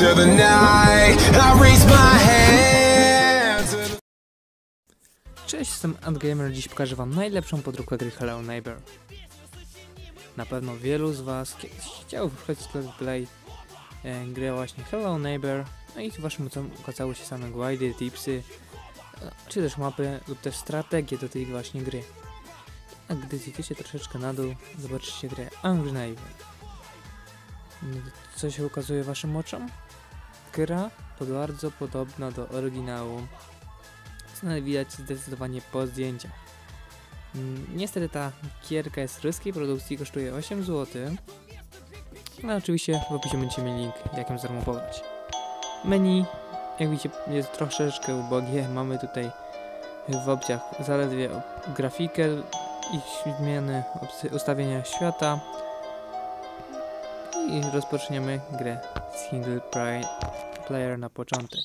into the night. I raise my Cześć, jestem AntGamer, dziś pokażę wam najlepszą podróbkę gry Hello Neighbor. Na pewno wielu z was kiedyś chciało wchodzić w Let's Play e, grę właśnie Hello Neighbor, no i waszym okazały się same guidy, tipsy, e, czy też mapy lub też strategie do tej właśnie gry. A gdy zjedziecie troszeczkę na dół, zobaczycie grę Angry Neighbor. Co się ukazuje waszym oczom? Gra bardzo podobna do oryginału, co widać zdecydowanie po zdjęciach. Mm, Niestety ta gierka jest ruskiej produkcji, kosztuje 8 zł. No oczywiście w opisie będziecie mieli link, jak ją za darmo pobrać. Menu, jak widzicie, jest troszeczkę ubogie. Mamy tutaj w opcjach zaledwie grafikę i zmiany ustawienia świata. I rozpoczniemy grę single player na początek.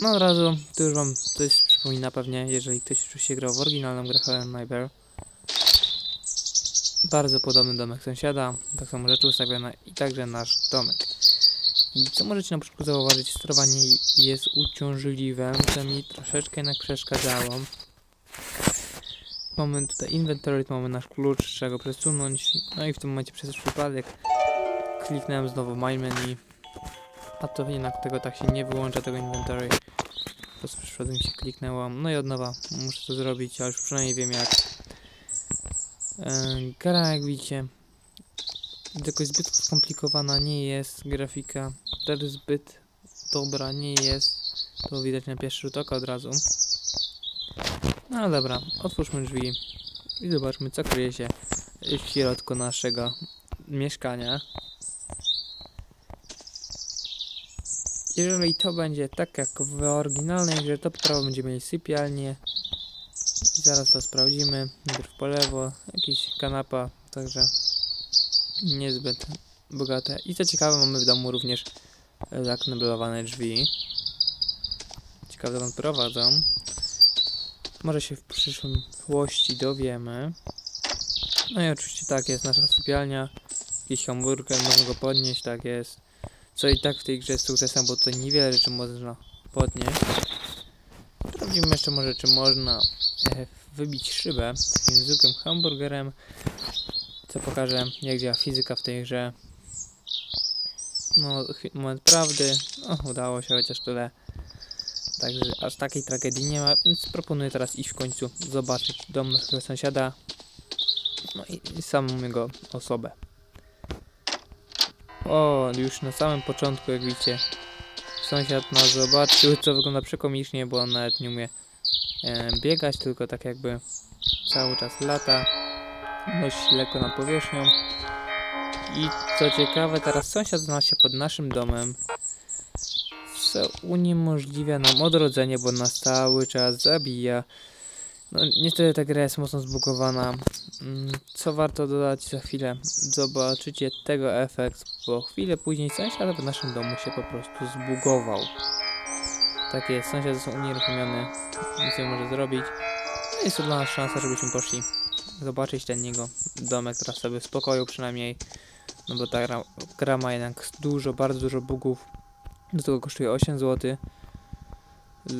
No od razu, to już wam coś przypomina pewnie, jeżeli ktoś się grał w oryginalną grę Hello Neighbor. Bardzo podobny domek sąsiada, tak samo rzeczy ustawione i także nasz domek. I co możecie na początku zauważyć, sterowanie jest uciążliwe, co mi troszeczkę jednak przeszkadzało. Mamy tutaj inventory, tu mamy nasz klucz, trzeba go przesunąć, no i w tym momencie przez przypadek kliknąłem znowu my menu, a to jednak tego tak się nie wyłącza, tego inventory. Po prostu przypadkiem mi się kliknęło. No i od nowa muszę to zrobić, ale już przynajmniej wiem jak. Yy, gra jak widzicie jakoś zbyt skomplikowana nie jest. Grafika też zbyt dobra nie jest. To widać na pierwszy rzut oka od razu. No dobra, otwórzmy drzwi i zobaczmy co kryje się w środku naszego mieszkania. Jeżeli to będzie tak jak w oryginalnej grze, to po prawo będziemy mieli sypialnię. I zaraz to sprawdzimy. Najpierw po lewo, jakiś kanapa, także niezbyt bogate. I co ciekawe, mamy w domu również zakneblowane drzwi. Ciekawe, dokąd prowadzą. Może się w przyszłości dowiemy. No i oczywiście tak, jest nasza sypialnia. Jakiś hamburger, można go podnieść, tak jest. Co i tak w tej grze jest sukcesem, bo tutaj niewiele rzeczy można podnieść. Sprawdzimy jeszcze może, czy można e, wybić szybę takim zwykłym hamburgerem. Co pokaże, jak działa fizyka w tej grze. No, moment prawdy. No, udało się chociaż tyle. Także aż takiej tragedii nie ma, więc proponuję teraz iść w końcu zobaczyć dom naszego sąsiada. No i, samą jego osobę. O, już na samym początku, jak widzicie, sąsiad nas zobaczył, co wygląda przekomicznie, bo on nawet nie umie e, biegać, tylko tak jakby cały czas lata, dość lekko nad powierzchnią. I co ciekawe, teraz sąsiad znalazł się pod naszym domem, co uniemożliwia nam odrodzenie, bo nas cały czas zabija. No, niestety ta gra jest mocno zbugowana. Mm, Co warto dodać za chwilę? Zobaczycie tego efekt, bo chwilę później sąsiad w naszym domu się po prostu zbugował. Tak jest, sąsiad został unieruchomiony, nic nie może zrobić. No jest to dla nas szansa, żebyśmy poszli zobaczyć ten jego domek teraz sobie w spokoju przynajmniej. No bo ta gra, gra ma jednak dużo, bardzo dużo bugów. Do tego kosztuje 8 zł.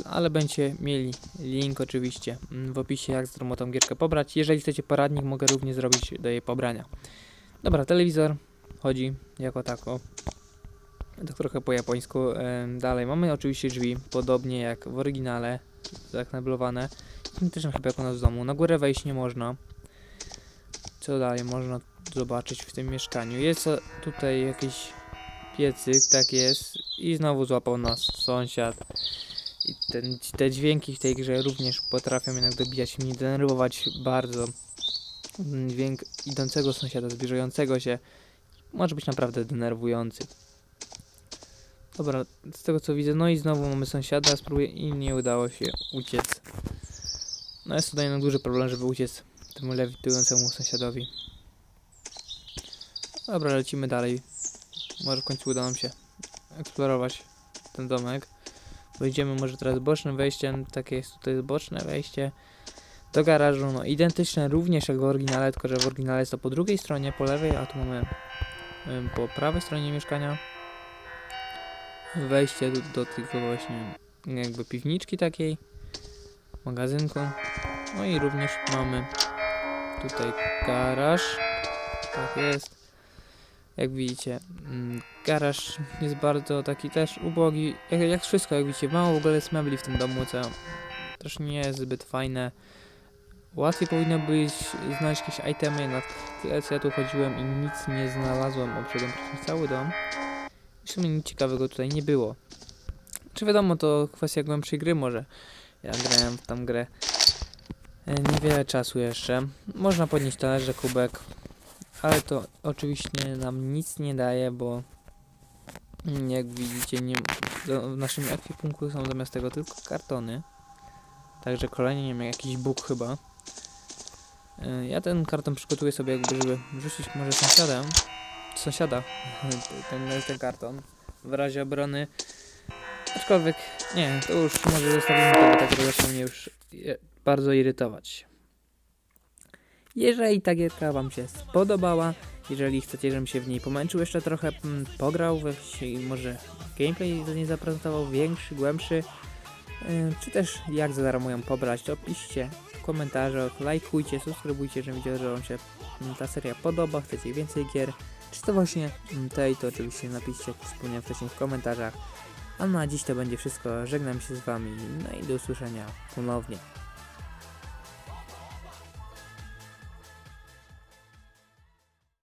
Ale będziecie mieli link oczywiście mm, w opisie, jak darmo tą gierkę pobrać. Jeżeli chcecie poradnik, mogę również zrobić do jej pobrania. Dobra, telewizor chodzi jako tako. Tak trochę po japońsku. Dalej mamy oczywiście drzwi, podobnie jak w oryginale, zakneblowane. Identyczne chyba jak u nas w domu. Na górę wejść nie można. Co dalej można zobaczyć w tym mieszkaniu? Jest tutaj jakiś piecyk, tak jest. I znowu złapał nas sąsiad. I ten, te dźwięki w tej grze również potrafią jednak dobijać mnie, denerwować bardzo. Dźwięk idącego sąsiada, zbliżającego się może być naprawdę denerwujący. Dobra, z tego co widzę, no i znowu mamy sąsiada, spróbuję i nie udało się uciec. No jest tutaj jednak duży problem, żeby uciec temu lewitującemu sąsiadowi. Dobra, lecimy dalej. Może w końcu uda nam się eksplorować ten domek. Wejdziemy może teraz bocznym wejściem, takie jest tutaj boczne wejście do garażu, no identyczne również jak w oryginale, tylko że w oryginale jest to po drugiej stronie, po lewej, a tu mamy po prawej stronie mieszkania. Wejście do, do tego właśnie jakby piwniczki takiej, magazynku. No i również mamy tutaj garaż. Tak jest. Jak widzicie, mm, garaż jest bardzo taki też ubogi. Jak, jak wszystko, jak widzicie, mało w ogóle jest mebli w tym domu, co też nie jest zbyt fajne. Łatwiej powinno być znaleźć jakieś itemy, na tyle co ja tu chodziłem i nic nie znalazłem, obszedłem praktycznie cały dom. W sumie nic ciekawego tutaj nie było. Czy wiadomo, to kwestia głębszej gry może. Ja grałem w tam grę e, niewiele czasu jeszcze. Można podnieść talerze, kubek, ale to oczywiście nam nic nie daje, bo mm, jak widzicie, nie, do, w naszym ekwipunku są zamiast tego tylko kartony. Także kolejny, nie wiem, jakiś bóg chyba. E, Ja ten karton przygotuję sobie jakby, żeby rzucić może sąsiadem, sąsiada, ten, ten karton, w razie obrony. Aczkolwiek, nie, to już może zostawimy to, bo tak zaczyna mnie już bardzo irytować. Jeżeli ta gierka Wam się spodobała, jeżeli chcecie, żebym się w niej pomęczył jeszcze trochę, mm, pograł, we wsi, może gameplay do niej zaprezentował, większy, głębszy, yy, czy też jak za darmo ją pobrać, to piszcie w komentarzach, lajkujcie, subskrybujcie, żebym widział, że Wam się mm, ta seria podoba, chcecie więcej gier, czy to właśnie mm, tej, to oczywiście napiszcie, jak wspomniałem wcześniej, w komentarzach. A na dziś to będzie wszystko, żegnam się z Wami, no i do usłyszenia ponownie.